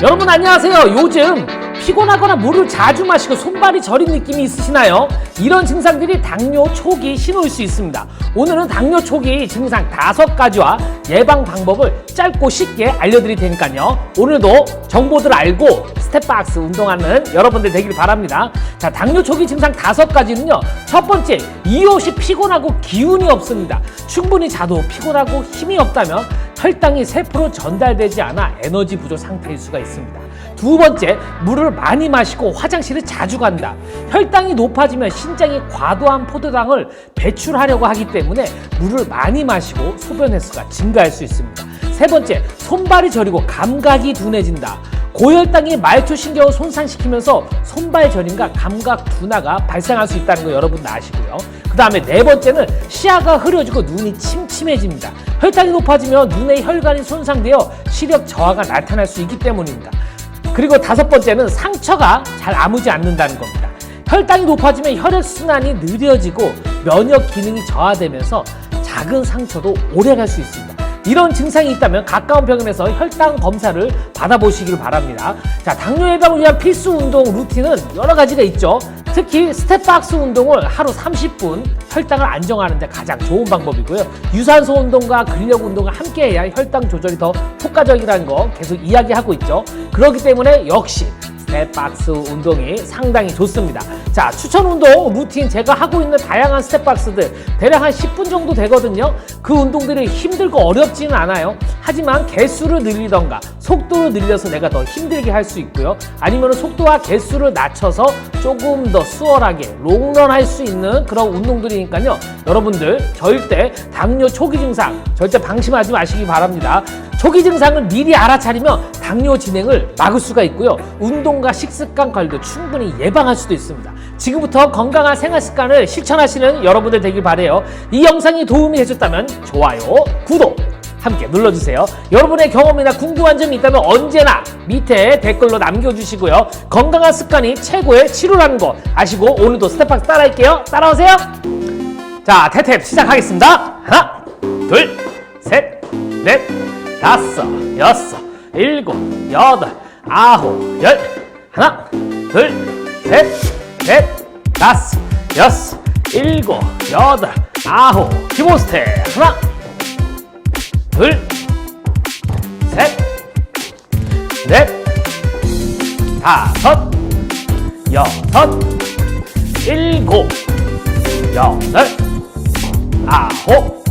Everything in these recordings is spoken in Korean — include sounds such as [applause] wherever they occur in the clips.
여러분 안녕하세요. 요즘 피곤하거나 물을 자주 마시고 손발이 저린 느낌이 있으시나요? 이런 증상들이 당뇨 초기 신호일 수 있습니다. 오늘은 당뇨 초기 증상 다섯 가지와 예방 방법을 짧고 쉽게 알려드릴 테니까요. 오늘도 정보들 알고 스텝박스 운동하는 여러분들 되길 바랍니다. 자, 당뇨 초기 증상 다섯 가지는요. 첫 번째, 이옷이 피곤하고 기운이 없습니다. 충분히 자도 피곤하고 힘이 없다면 혈당이 세포로 전달되지 않아 에너지 부족 상태일 수가 있습니다. 두 번째, 물을 많이 마시고 화장실을 자주 간다. 혈당이 높아지면 신장이 과도한 포도당을 배출하려고 하기 때문에 물을 많이 마시고 소변 횟수가 증가할 수 있습니다. 세 번째, 손발이 저리고 감각이 둔해진다. 고혈당이 말초신경을 손상시키면서 손발 저림과 감각 둔화가 발생할 수 있다는 거 여러분 아시고요. 그 다음에 네 번째는 시야가 흐려지고 눈이 침침해집니다. 혈당이 높아지면 눈의 혈관이 손상되어 시력 저하가 나타날 수 있기 때문입니다. 그리고 다섯 번째는 상처가 잘 아무지 않는다는 겁니다. 혈당이 높아지면 혈액순환이 느려지고 면역 기능이 저하되면서 작은 상처도 오래 갈 수 있습니다. 이런 증상이 있다면 가까운 병원에서 혈당 검사를 받아보시길 바랍니다. 자, 당뇨 예방을 위한 필수 운동 루틴은 여러 가지가 있죠. 특히 스텝박스 운동을 하루 30분 혈당을 안정하는 데 가장 좋은 방법이고요. 유산소 운동과 근력 운동을 함께 해야 혈당 조절이 더 효과적이라는 거 계속 이야기하고 있죠. 그렇기 때문에 역시 스텝박스 운동이 상당히 좋습니다. 자, 추천 운동 루틴 제가 하고 있는 다양한 스텝박스들 대략 한 10분 정도 되거든요. 그 운동들이 힘들고 어렵지는 않아요. 하지만 개수를 늘리던가 속도를 늘려서 내가 더 힘들게 할 수 있고요. 아니면 속도와 개수를 낮춰서 조금 더 수월하게 롱런 할 수 있는 그런 운동들이니까요. 여러분들 절대 당뇨 초기 증상 절대 방심하지 마시기 바랍니다. 초기 증상을 미리 알아차리면 당뇨 진행을 막을 수가 있고요. 운동과 식습관 관리도 충분히 예방할 수도 있습니다. 지금부터 건강한 생활 습관을 실천하시는 여러분들 되길 바래요. 이 영상이 도움이 되셨다면 좋아요, 구독 함께 눌러주세요. 여러분의 경험이나 궁금한 점이 있다면 언제나 밑에 댓글로 남겨주시고요. 건강한 습관이 최고의 치료라는 거 아시고 오늘도 스텝박 따라할게요. 따라오세요. 자, 태탭 시작하겠습니다. 하나, 둘, 셋, 넷, 다섯, 여섯, 일곱, 여덟, 아홉, 열. 하나, 둘, 셋, 넷, 다섯, 여섯, 일곱, 여덟, 아홉. 기본 스텝. 하나, 둘, 셋, 넷, 다섯, 여섯, 일곱, 여덟, 아홉,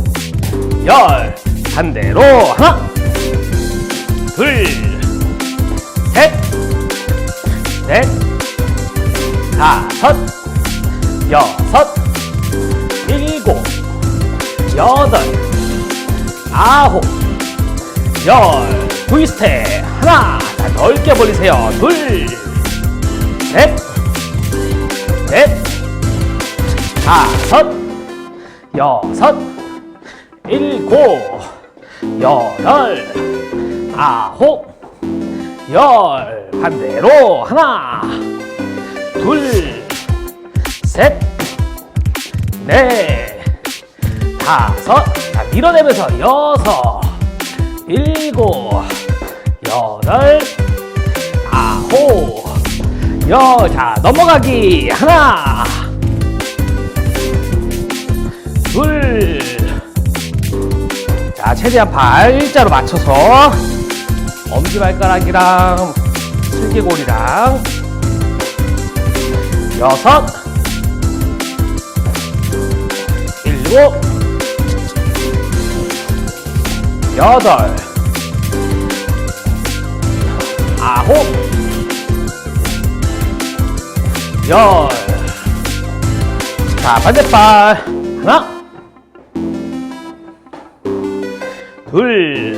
열. 반대로 하나, 둘, 셋, 넷, 다섯, 여섯, 일곱, 여덟, 아홉, 열. 브이스텝 하나, 자, 넓게 벌리세요. 둘, 셋, 넷, 다섯, 여섯, 일곱, 여덟, 아홉, 열. 반대로 하나, 둘, 셋, 넷, 다섯. 자, 밀어내면서 여섯, 일곱, 여덟, 아홉, 열. 자, 넘어가기. 하나, 둘. 자, 최대한 발자로 맞춰서 엄지발가락이랑 슬개골이랑 여섯, 일곱, 여덟, 아홉, 열. 자, 반대발. 하나, 둘,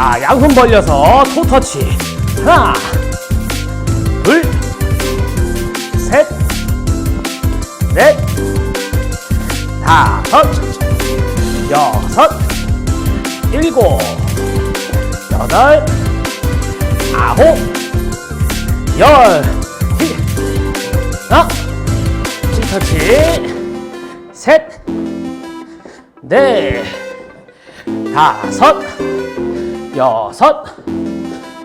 자, 자, 양손 벌려서 토터치. 하나, 둘, 셋, 넷, 다섯, 여섯, 일곱, 여덟, 아홉, 열. 히- 하나, 토터치. 셋, 넷, 다섯, 여섯,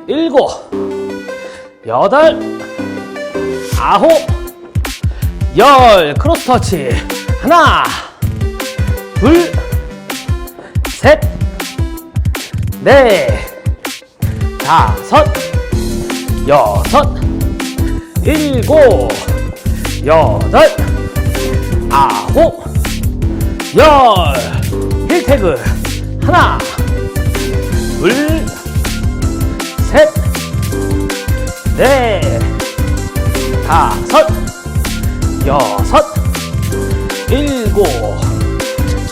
일곱, 여덟, 아홉, 열. 크로스 터치. 하나, 둘, 셋, 넷, 다섯, 여섯, 일곱, 여덟, 아홉, 열. 힐태그. 하나, 둘, 셋, 넷, 다섯, 여섯, 일곱,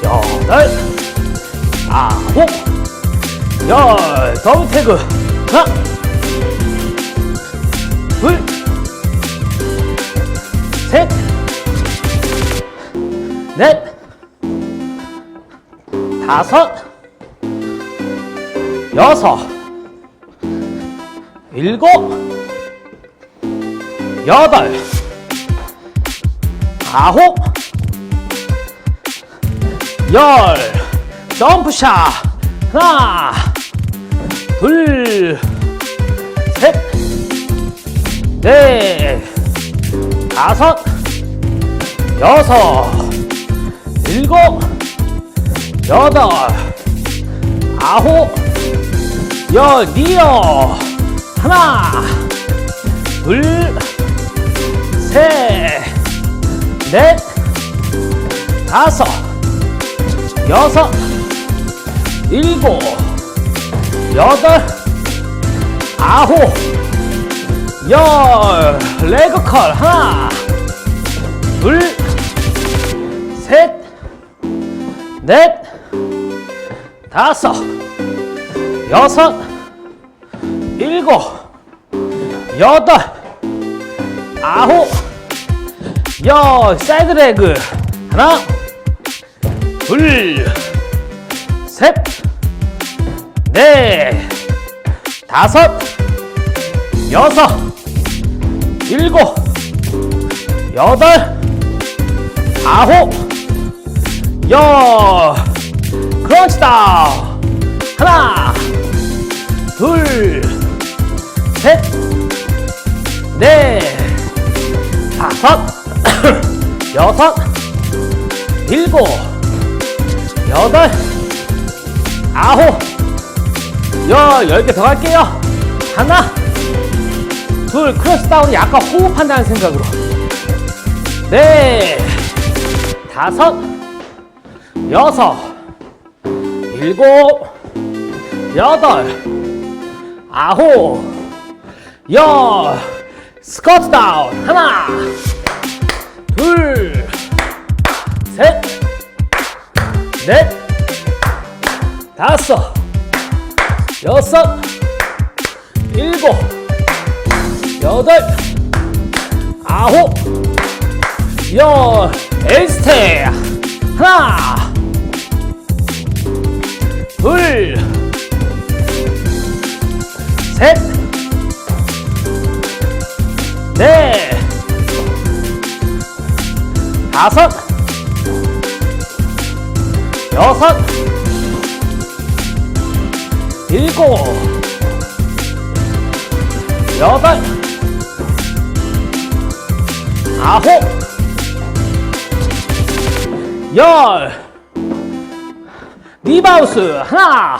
여덟, 아홉, 열. 더블 태그. 하나, 둘, 셋, 넷, 다섯, 여섯, 일곱, 여덟, 아홉, 열, 점프샷, 하나, 둘, 셋, 넷, 다섯, 여섯, 일곱, 여덟, 아홉, 열, 니어, 하나, 둘, 셋, 넷, 다섯, 여섯, 일곱, 여덟, 아홉, 열, 레그컬, 하나, 둘, 셋, 넷, 다섯, 여섯, 일곱, 여덟, 아홉, 열, 사이드 레그. 하나, 둘, 셋, 넷, 다섯, 여섯, 일곱, 여덟, 아홉, 열. 크런치 다운. 하나, 둘, 셋, 넷, 다섯, [coughs] 여섯, 일곱, 여덟, 아홉, 열, 열 개 더 할게요. 하나, 둘, 크로스 다운 약간 호흡한다는 생각으로. 네, 다섯, 여섯, 일곱, 여덟, 아홉, 열, 스쿼트 다운. 하나, 둘, 셋, 넷, 다섯, 여섯, 일곱, 여덟, 아홉, 열, 에이스테 하나, 둘, 셋, 넷, 다섯, 여섯, 일곱, 여덟, 아홉, 열, 리바우스 하나,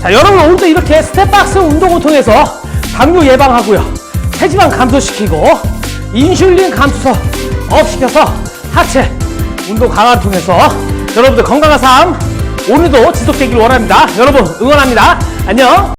자, 여러분 오늘도 이렇게 스텝박스 운동을 통해서 당뇨 예방하고요. 체지방 감소시키고 인슐린 감소 업시켜서 하체 운동 강화를 통해서 여러분들 건강한 삶 오늘도 지속되길 원합니다. 여러분 응원합니다. 안녕.